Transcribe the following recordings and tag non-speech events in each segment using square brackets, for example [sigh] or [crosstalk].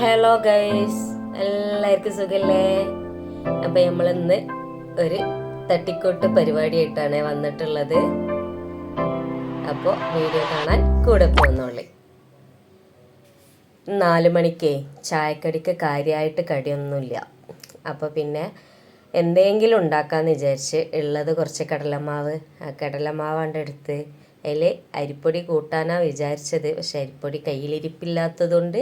Hello guys എല്ലാവർക്കും സുഖല്ലേ? അപ്പം നമ്മളിന്ന് ഒരു തട്ടിക്കോട്ട് പരിപാടിയായിട്ടാണ് വന്നിട്ടുള്ളത്. അപ്പോൾ വീഡിയോ കാണാൻ കൂടെ പോകുന്നുള്ളി. നാല് മണിക്ക് ചായക്കടിക്ക് കാര്യമായിട്ട് കടിയൊന്നുമില്ല. അപ്പോൾ പിന്നെ എന്തെങ്കിലും ഉണ്ടാക്കാമെന്ന് വിചാരിച്ച് ഉള്ളത് കുറച്ച് കടലമാവ് ആ കടലമാവാണ്ട് എടുത്ത് അതിൽ അരിപ്പൊടി കൂട്ടാനാണ് വിചാരിച്ചത്. പക്ഷെ അരിപ്പൊടി കയ്യിലിരിപ്പില്ലാത്തതുകൊണ്ട്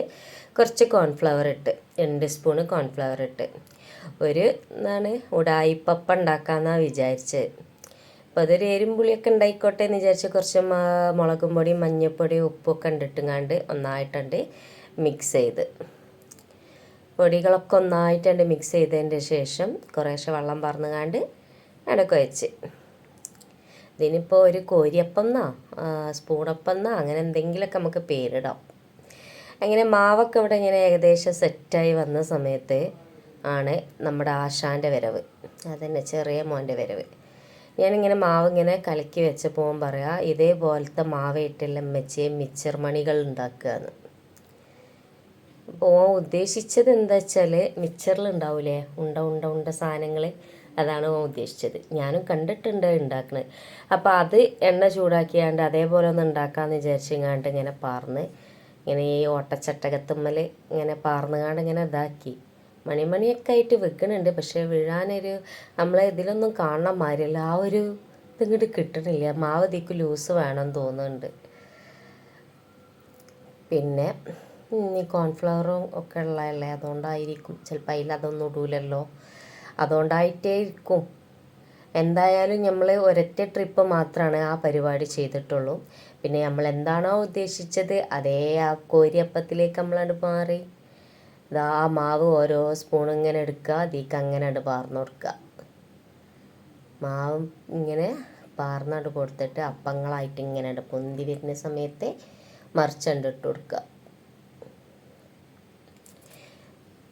കുറച്ച് കോൺഫ്ലവർ ഇട്ട് രണ്ട് സ്പൂണ് കോൺഫ്ലവർ ഇട്ട്. ഒരു എന്താണ് ഉടായിപ്പപ്പ ഉണ്ടാക്കാമെന്നാണ് വിചാരിച്ചത്. അപ്പോൾ അതൊരു എരുമ്പുളിയൊക്കെ ഉണ്ടായിക്കോട്ടെ എന്ന് വിചാരിച്ച് കുറച്ച് മുളകും പൊടി മഞ്ഞൾപ്പൊടി ഉപ്പൊക്കെ ഉണ്ടിട്ടുങ്ങാണ്ട് ഒന്നായിട്ടുണ്ട് മിക്സ് ചെയ്ത്. പൊടികളൊക്കെ ഒന്നായിട്ടുണ്ട് മിക്സ് ചെയ്തതിന്റെ ശേഷം കുറേശ്ശെ വെള്ളം പറന്നുകാണ്ട് അടക്ക വെച്ച് ഇതിനിപ്പോൾ ഒരു കോരിയപ്പം എന്നോ സ്പൂണപ്പം എന്നോ അങ്ങനെ എന്തെങ്കിലുമൊക്കെ നമുക്ക് പേരിടാം. അങ്ങനെ മാവൊക്കെ ഇവിടെ ഇങ്ങനെ ഏകദേശം സെറ്റായി വന്ന സമയത്ത് ആണ് നമ്മുടെ ആശാന്റെ വരവ്. അതന്നെ ചെറിയ മോന്റെ വരവ്. ഞാനിങ്ങനെ മാവ് ഇങ്ങനെ കലക്കി വെച്ച് പോകാൻ പറയാ ഇതേപോലത്തെ മാവ് ഇട്ടെല്ലാം വെച്ച് മിച്ചർ മണികൾ ഉണ്ടാക്കുകയെന്ന് അപ്പോൾ ഉദ്ദേശിച്ചത് എന്താ വെച്ചാൽ മിച്ചറിൽ ഉണ്ടാവില്ലേ ഉണ്ട ഉണ്ട ഉണ്ട സാധനങ്ങൾ അതാണ് ഉദ്ദേശിച്ചത്. ഞാനും കണ്ടിട്ടുണ്ട് ഉണ്ടാക്കുന്നത് അപ്പോൾ അത് എണ്ണ ചൂടാക്കിയാണ്ട് അതേപോലെ ഒന്ന് ഉണ്ടാക്കാമെന്ന് വിചാരിച്ചിങ്ങാണ്ട് ഇങ്ങനെ പാർന്ന് ഇങ്ങനെ ഈ ഓട്ടച്ചട്ടകത്തുമ്മൽ ഇങ്ങനെ പാർന്നുകാണ്ട് ഇങ്ങനെ ഇതാക്കി. മണിമണിയൊക്കെ ആയിട്ട് വെക്കണുണ്ട്. പക്ഷേ വീഴാനൊരു നമ്മളെ ഇതിലൊന്നും കാണാൻ മാറില്ല ആ ഒരു ഇതിങ്ങോട്ട് കിട്ടണില്ല. മാവതിക്ക് ലൂസ് വേണം തോന്നുന്നുണ്ട്. പിന്നെ ഈ കോൺഫ്ലവറും ഒക്കെ ഉള്ളതല്ലേ? അതുകൊണ്ടായിരിക്കും. ചിലപ്പോൾ അതിൽ അതൊന്നും ഇടൂലല്ലോ. അതുകൊണ്ടായിട്ടേ ഇരിക്കും എന്തായാലും നമ്മൾ ഒരൊറ്റ ട്രിപ്പ് മാത്രമാണ് ആ പരിപാടി ചെയ്തിട്ടുള്ളൂ. പിന്നെ നമ്മൾ എന്താണോ ഉദ്ദേശിച്ചത് അതേ ആ കോരിയപ്പത്തിലേക്ക് നമ്മളത് മാറി. ഇതാ ആ മാവ് ഓരോ സ്പൂൺ ഇങ്ങനെ എടുക്കുക അതിക്ക് അങ്ങനെ അത് പാർന്നു കൊടുക്കുക മാവ് ഇങ്ങനെ പാർന്നണ്ട് കൊടുത്തിട്ട് അപ്പങ്ങളായിട്ട് ഇങ്ങനെ പൊന്തി വരുന്ന സമയത്ത് മറിച്ചണ്ട് ഇട്ട് കൊടുക്കുക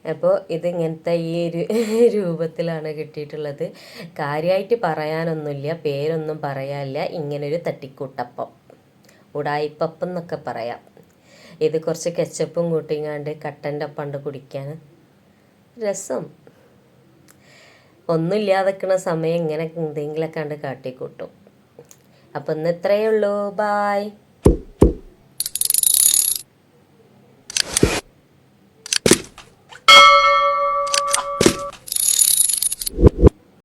അപ്പോൾ ഇതിങ്ങനത്തെ ഈ ഒരു [laughs] രൂപത്തിലാണ് കിട്ടിയിട്ടുള്ളത്. കാര്യമായിട്ട് പറയാനൊന്നുമില്ല പേരൊന്നും പറയാനില്ല. ഇങ്ങനൊരു തട്ടിക്കൂട്ടപ്പം ഉടായിപ്പപ്പം എന്നൊക്കെ പറയാം. ഇത് കുറച്ച് കെച്ചപ്പും കൂട്ടിങ്ങാണ്ട് കട്ടന്റെ ഒപ്പണ്ട് കുടിക്കാൻ. രസം. ഒന്നുമില്ലാതെക്കണ സമയം ഇങ്ങനെ എന്തെങ്കിലുമൊക്കെ കണ്ട് കാട്ടിക്കൂട്ടും. അപ്പം ഇന്ന് ഇത്രയേ ഉള്ളൂ. ബായ്